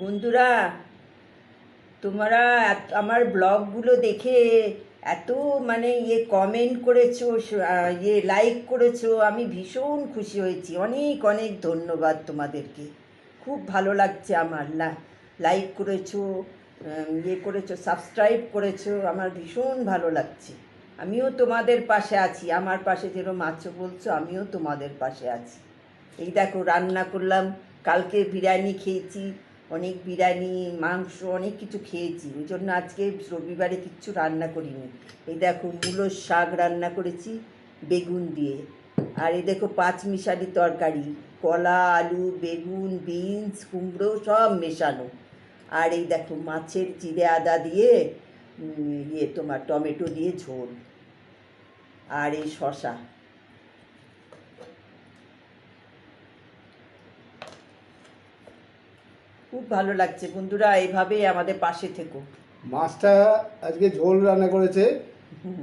বন্ধুরা, তোমরা আমার ব্লগগুলো দেখে এত মানে ইয়ে কমেন্ট করেছ ইয়ে লাইক করেছ, আমি ভীষণ খুশি হয়েছি। অনেক অনেক ধন্যবাদ তোমাদেরকে। খুব ভালো লাগছে আমার। লাইক করেছ ইয়ে করেছ সাবস্ক্রাইব করেছ, আমার ভীষণ ভালো লাগছে। আমিও তোমাদের পাশে আছি। আমার পাশে যেরকম আছো বলছো, আমিও তোমাদের পাশে আছি। এই দেখো, রান্না করলাম, কালকে বিরিয়ানি খেয়েছি। অনেক বিরিয়ানি, মাংস, অনেক কিছু খেয়েছি। ওই জন্য আজকে রবিবারে কিচ্ছু রান্না করিনি। এই দেখো মূলোর শাক রান্না করেছি, বেগুন দিয়ে। আর এই দেখো পাঁচ মিশালি তরকারি, কলা, আলু, বেগুন, বিনস, কুমড়ো সব মেশানো। আর এই দেখো মাছের জিরে আদা দিয়ে ইয়ে তোমার টমেটো দিয়ে ঝোল। আর এই শশা খুব ভালো লাগছে। বন্ধুরা এইভাবেই আমাদের পাশে থেকো। মাছটা আজকে ঝোল রান্না করেছে।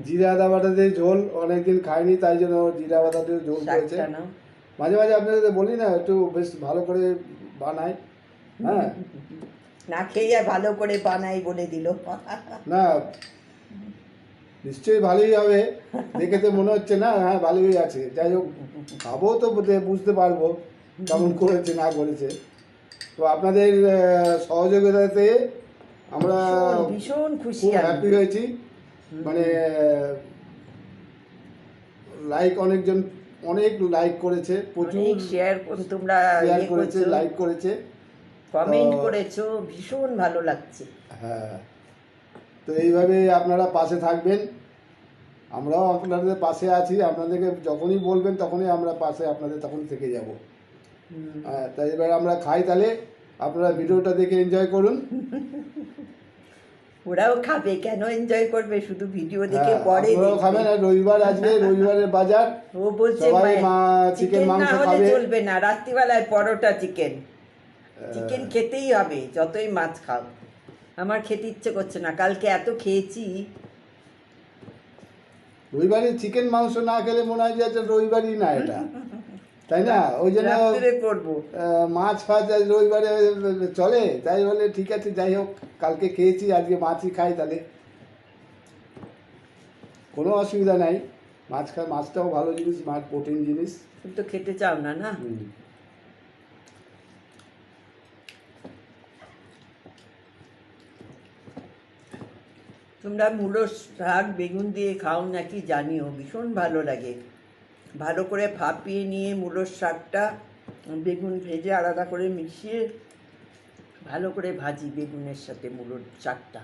জিরা আদা বাটা দিয়ে ঝোল অনেকদিন খাইনি তাই জন্য জিরা বাটা দিয়ে ঝোল করেছে। মাঝে মাঝে আপনাদের বলি না একটু বেশ ভালো করে বানাই। হ্যাঁ। না খেয়ে ভালো করে বানাই বলে দিল। না নিশ্চয়ই ভালোই হবে। দেখে তো মনে হচ্ছে না হ্যাঁ ভালোই আছে। যাই হোক খাব তো বুঝতে পারব কেমন করেছে না করেছে। তো আপনাদের সহযোগিতাতে আমরা ভীষণ- খুশি হ্যাপি হয়েছি। মানে লাইক অনেকজন অনেক লাইক করেছে প্রচুর শেয়ার তোমরা শেয়ার ইয়ে করেছে লাইক করেছে। কমেন্ট করেছ ভীষণ ভালো লাগছে। হ্যাঁ। তো এইভাবে আপনারা পাশে থাকবেন। আমরাও আপনাদের পাশে আছি। আপনাদেরকে যখনই বলবেন তখনই আমরা পাশে আপনাদের তখন থেকে যাব। হ্যাঁ তাই এবার আমরা খাই তাহলে। আপনারা ভিডিওটা দেখে এনজয় করুন। ওরাও খাবে কেন এনজয় করবে? শুধু ভিডিও দেখে হ্যাঁ, পরে দেখবে। খাবেন। আর রবিবার আজকে রবিবারের বাজার। ও বলছে সবাই মা- চিকেন না মাংস খাবে। চলবে না। রাত্রিবেলায় পরোটা চিকেন চিকেন খেতেই হবে যতই মাছ খাও। আমার খেতে ইচ্ছে করছে না। কালকে এত খেয়েছি। রবিবারে চিকেন মাংস না খেলে মনে হয় যে রবিবারই না এটা। তাই না? ওই জন্য মাছ ফাছ আজ রবিবারে চলে? তাই বলে ঠিক আছে যাই হোক কালকে খেয়েছি আজকে মাছই খাই তাহলে। কোনো অসুবিধা নাই। মাছ খায় মাছটাও ভালো জিনিস মাছ প্রোটিন জিনিস। তো খেতে চাও না না? তোমরা মূলো শাক বেগুন দিয়ে খাও নাকি জানিও ভীষণ ভালো লাগে। ভালো করে ভাপিয়ে নিয়ে মূলোর শাকটা, বেগুন ভেজে আলাদা করে মিশিয়ে ভালো করে ভাজি বেগুনের সাথে মূলোর শাকটা।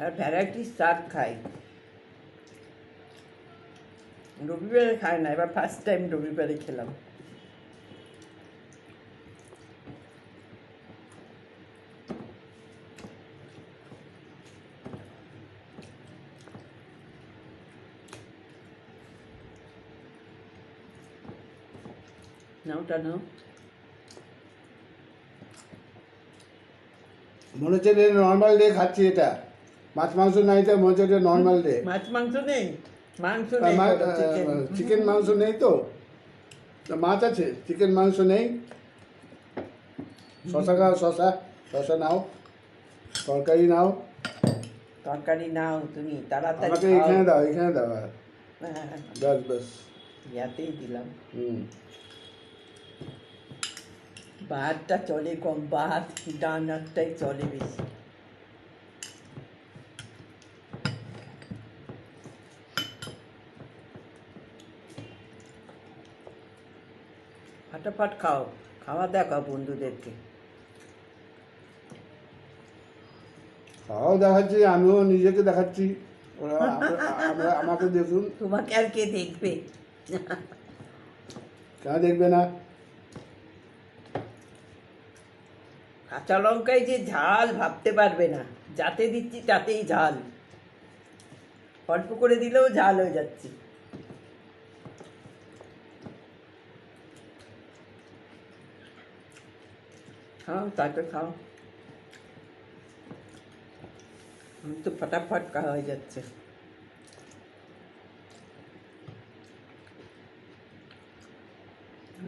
আর ভ্যারাইটিস শাক খাই। রবিবারে খায় না, এবার ফার্স্ট টাইম রবিবারে খেলাম। নাও ওটা নাও মনে হচ্ছে নর্মাল ডে খাচ্ছি এটা। মাছ মাংস নাই তো মনে হচ্ছে নর্মাল ডে মাছ মাংস নেই মাংস নেই। চিকেন চিকেন মাংস নেই তো? তা মাছ আছে চিকেন মাংস নেই। শশা খাও শশা শশা নাও তরকারি নাও। তরকারি নাও তুমি তাড়াতাড়ি আমাকে খাও। এখানে দাও এখানে দাও। হ্যাঁ। হ্যাঁ, ব্যাস ব্যাস। ইয়াতেই দিলাম। হুম। ভাতটা চলে কম ভাত ডান হাতটাই চলে বেশি। ফাটাফাট খাও খাওয়া দেখাও বন্ধুদেরকে। তাও দেখাচ্ছি আমিও নিজেকে দেখাচ্ছি। ওরা আমরা আমাকে দেখুন। তোমাকে আর কে দেখবে? কেন দেখবে না? কাঁচা লঙ্কায় যে ঝাল ভাবতে পারবে না। যাতে দিচ্ছি তাতেই ঝাল। অল্প করে দিলেও ঝাল হয়ে যাচ্ছে। খাও তাকে খাও। আমি তো ফটাফট খাওয়া হয়ে যাচ্ছে।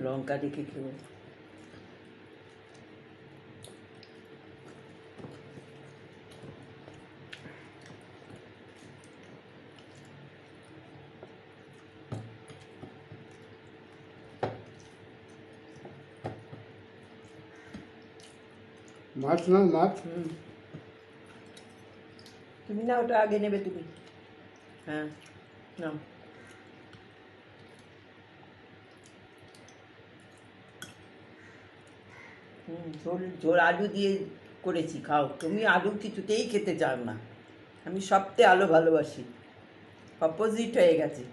লঙ্কা দেখে খেও মাছ না, মাছ? তুমি না ওটা আগে নেবে তুমি। হ্যাঁ নাও। ঝোল ঝোল আলু দিয়ে করেছি, খাও। তুমি আলু কিছুতেই খেতে চাও না। আমি সবতে আলু ভালোবাসি। অপোজিট হয়ে গেছে।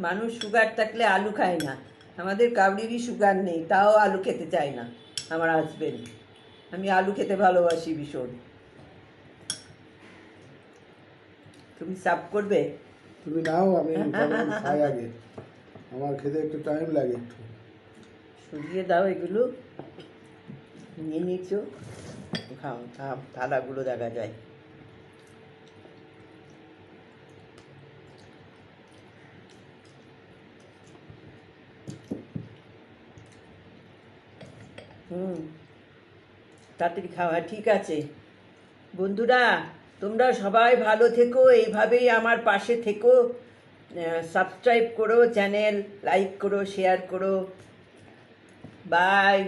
মানুষ সুগার থাকলে আলু খায় না। আমাদের কাউরিরই সুগার নেই তাও আলু খেতে চায় না আমার হাজবেন্ড আমি আলু খেতে ভালোবাসি ভীষণ। তুমি সাফ করবে? তুমি নাও আমি খাই আগে। আমার খেতে একটু টাইম লাগে একটু। সরিয়ে দাও এগুলো। নিয়ে নিচ্ছো খাও খাও থালাগুলো দেখা যায়। হুম। তাড়াতাড়ি খাওয়া ঠিক আছে। বন্ধুরা, তোমরা সবাই ভালো থেকো, এইভাবেই আমার পাশে থেকো। সাবস্ক্রাইব করো চ্যানেল লাইক করো শেয়ার করো। Bye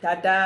tata.